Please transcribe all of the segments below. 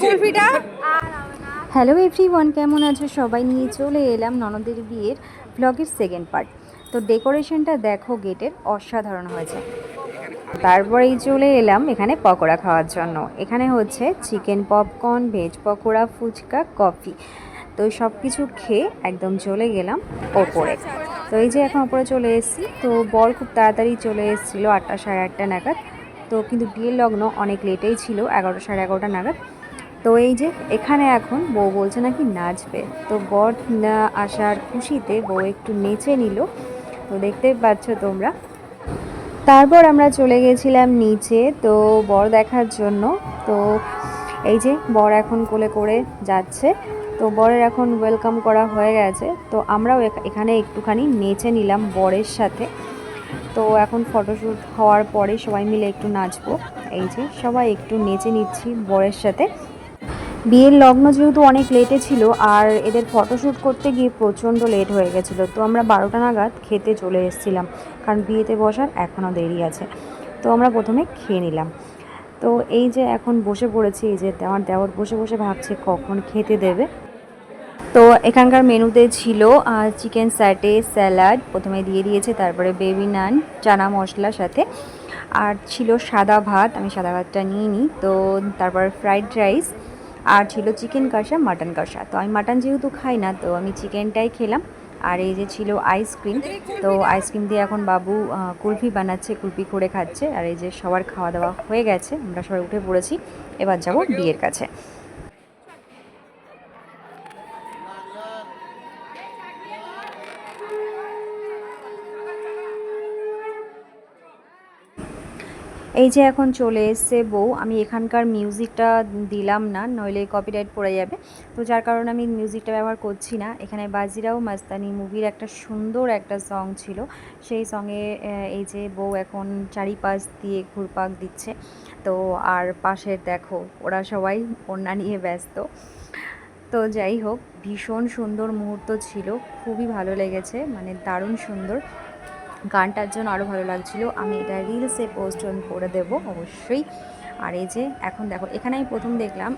কুলফিটা? Hello everyone কেমন আছো? সবাই নিয়ে চলে এলাম ননদের বিয়ের ব্লগের সেকেন্ড পার্ট তো ডেকোরেশনটা দেখো গেটের অসাধারণ হয়েছে। তারপরেই চলে এলাম এখানে পকোড়া খাওয়ার জন্য। এখানে হচ্ছে chicken popcorn veg pakora phuchka coffee তো সব কিছু খেয়ে একদম চলে গেলাম ওপরে। তো এই যে এখন ওপরে চলে এসেছি। তো বর খুব তাড়াতাড়ি চলে এসেছিল আটটা সাড়ে আটটা নাগাদ। তো কিন্তু বিয়ের লগ্ন অনেক লেটেই ছিল, এগারোটা সাড়ে এগারোটা নাগাদ। তো এই যে এখানে এখন বউ বলছে নাকি নাচবে। তো বর না আসার খুশিতে বউ একটু নেচে নিল। তো দেখতেই পাচ্ছ তোমরা। তারপর আমরা চলে গেছিলাম নিচে, তো বর দেখার জন্য। তো এই যে বর এখন কোলে করে যাচ্ছে। তো বরের এখন ওয়েলকাম করা হয়ে গেছে। তো আমরাও এখ- এখানে একটুখানি নেচে নিলাম বরের সাথে। তো এখন ফটোশ্যুট হওয়ার পরে সবাই মিলে একটু নাচবো। এই যে, সবাই একটু নেচে নিচ্ছি বরের সাথে। বিয়ের লগ্ন যেহেতু অনেক লেটে ছিল, আর এদের ফটোশ্যুট করতে গিয়ে প্রচণ্ড লেট হয়ে গেছিল, তো আমরা বারোটা নাগাদ খেতে চলে এসেছিলাম, কারণ বিয়েতে বসার এখনও দেরি আছে। তো আমরা প্রথমে খেয়ে নিলাম। তো এই যে এখন বসে পড়েছি, এই যে আমার দেওয়ার বসে বসে ভাবছে কখন খেতে দেবে। তো এখানকার মেনুতে ছিল চিকেন স্যাটে, স্যালাড, প্রথমে দিয়ে দিয়েছে, তারপরে বেবি নান, চানা মশলার সাথে। আর ছিল সাদা ভাত, আমি সাদা ভাতটা নিয়ে নিই, তো তারপর ফ্রাইড রাইস, আর ছিল চিকেন কষা, মাটন কষা। তো আমি মাটন যেহেতু খাই না, তো আমি চিকেনটাই খেলাম। আর এই যে ছিল আইসক্রিম তো আইসক্রিম দিয়ে এখন বাবু কুলফি বানাচ্ছে, কুলফি করে খাচ্ছে। আর এই যে সবার খাওয়া দাওয়া হয়ে গেছে, আমরা সবাই উঠে পড়েছি, এবার যাব বিয়ের কাছে। এই যে এখন চলে এসছে বউ, আমি এখানকার মিউজিকটা দিলাম না, নইলে কপিরাইট পড়ে যাবে। তো যার কারণে আমি মিউজিকটা ব্যবহার করছি না। এখানে বাজিরাও মাস্তানি মুভির একটা সুন্দর একটা সং ছিল। সেই সঙ্গে এই যে বউ এখন চারিপাশ দিয়ে ঘুরপাক দিচ্ছে। তো আর পাশের দেখো, ওরা সবাই ওড়না নিয়ে ব্যস্ত। তো যাই হোক, ভীষণ সুন্দর মুহূর্ত ছিল। খুবই ভালো লেগেছে মানে দারুণ সুন্দর। গানটার জন্য আরও ভালো লাগছিল। আমি এটা রিলসে পোস্ট করে দেব অবশ্যই। আর এই যে, এখন দেখো, এখানে আমি প্রথম দেখলাম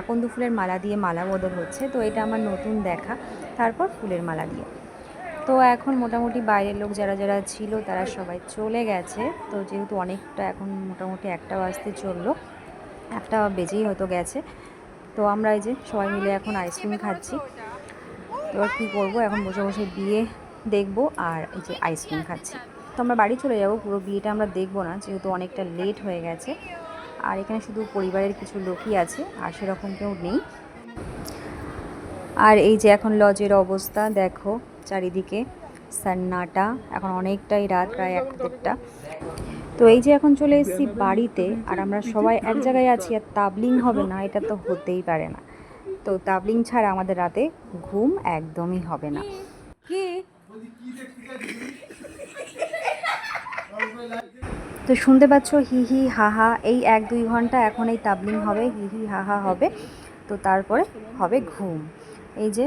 আকন্দ ফুলের মালা দিয়ে মালা বদল হচ্ছে। তো এটা আমার নতুন দেখা, তারপর ফুলের মালা দিয়ে। তো এখন মোটামুটি বাইরের লোক যারা যারা ছিল, তারা সবাই চলে গেছে। তো যেহেতু অনেকটা এখন মোটামুটি একটা বাজতে চলল, একটা বেজেই হয়তো গেছে। তো আমরা এই যে সবাই মিলে এখন আইসক্রিম খাচ্ছি। তো কী করব, এখন বসে বসে বিয়ে দেখব আর এই যে আইসক্রিম খাচ্ছি। তো আমরা বাড়ি চলে যাব, পুরো বিয়েটা আমরা দেখব না, যেহেতু অনেকটা লেট হয়ে গেছে। আর এখানে শুধু পরিবারের কিছু লোকই আছে, আর সেরকম কেউ নেই। আর এই যে এখন লজের অবস্থা, দেখো চারিদিকে সান্নাটা, এখন অনেকটাই রাত, প্রায় একটা দেড়টা। তো এই যে এখন চলে এসেছি বাড়িতে, আর আমরা সবাই এক জায়গায় আছি, আর তাবলিং হবে না, এটা তো হতেই পারে না। তো তাবলিং ছাড়া আমাদের রাতে ঘুম একদমই হবে না। তো শুনতে পাচ্ছ হি হি হা হা এই এক দুই ঘণ্টা এখন এই তাবলিং হবে হি হি হা হা হবে। তো তারপরে হবে ঘুম। এই যে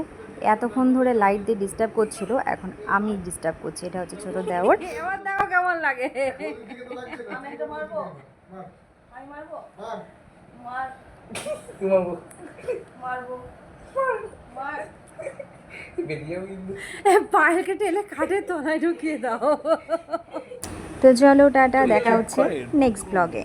এতক্ষণ ধরে লাইট দিয়ে ডিস্টার্ব করছিল এখন আমি ডিস্টার্ব করছি এটা হচ্ছে ছোট দেওর। কেমন লাগে? আমি এটা মারবো? মারবো। মারবো মার। পায়েলকে টেলে কাঠের তলায় ঢুকিয়ে দাও। তো চলো টাটা দেখা হচ্ছে নেক্সট ব্লগে